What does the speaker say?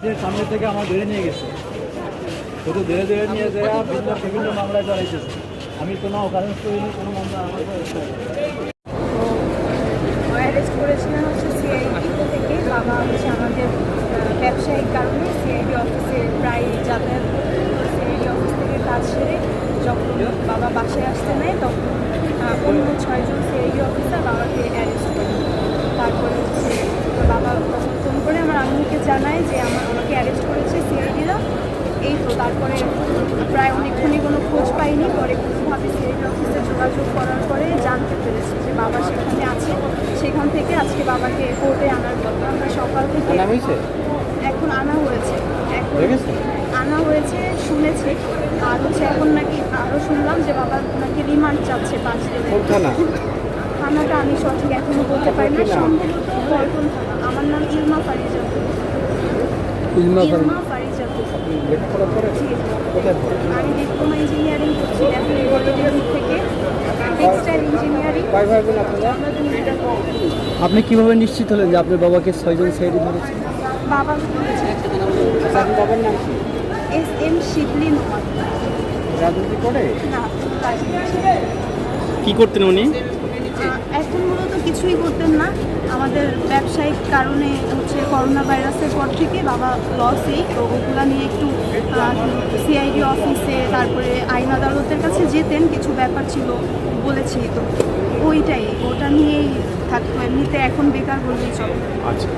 সামনে থেকে আমার ধরে নিয়ে গেছে। শুধু ধরে ধরে নিয়ে যায় বিভিন্ন বিভিন্ন মামলায় জড়াইতেছে। আমি কোনো অকারেন্স করিনি কোনো মামলা আমার উপর হচ্ছে থেকে। বাবা হচ্ছে আমাদের ব্যবসায়িক কারণে সিআইডি অফিসে যাতায়াত অফিস থেকে কাজ সেরে যখন বাবা বাসায় আসতে নেয়, তখন অন্য ছয়জন সিআইডি অফিসার বাবাকে অ্যারেস্ট করে। তারপরে হচ্ছে বাবা তখন ফোন করে আমার আম্মুকে জানায় যে আমার আমাকে অ্যারেস্ট করেছে সিআইডিরা। এই তো তারপরে প্রায় অনেকক্ষণই কোনো খোঁজ পাইনি। পরে কোনোভাবে সিআইডি অফিসে যোগাযোগ করার পরে জানতে পেরেছি যে বাবা সেখানে আছে। সেখান থেকে আজকে বাবাকে কোর্টে আনার কথা। আমরা সকাল থেকে এখন আনা হয়েছে। এখন আনা হয়েছে শুনেছি। আর হচ্ছে এখন নাকি আরও শুনলাম যে বাবা নাকি রিমান্ড চাচ্ছে পাঁচ দিনের থানাটা আমি সঠিক এখনও বলতে পারি না? সম্ভবত পল্টন থানা। আমার নাম ইলমা ফারিজা। ইলমা ফারিজা আমি ডিপ্লোমা ইঞ্জিনিয়ারিং করছি পলিটেকনিক থেকে। Textile engineering. আপনি কীভাবে নিশ্চিত হলেন যে আপনার বাবাকে ছয়জন সাইডে ধরেছে? বাবা বাবার নাম কি? এস এম রাজনীতি করে? না কি করতেন উনি? কিছুই করতেন না। আমাদের ব্যবসায়িক কারণে হচ্ছে করোনা ভাইরাসের পর থেকে বাবা লসেই তো ওগুলা নিয়ে একটু সিআইডি অফিসে তারপরে আইন আদালতের কাছে যেতেন। কিছু ব্যাপার ছিল, বলেছি তো। ওইটাই, ওটা নিয়েই থাকতো। এমনিতে এখন বেকার বললেই চলো। আচ্ছা।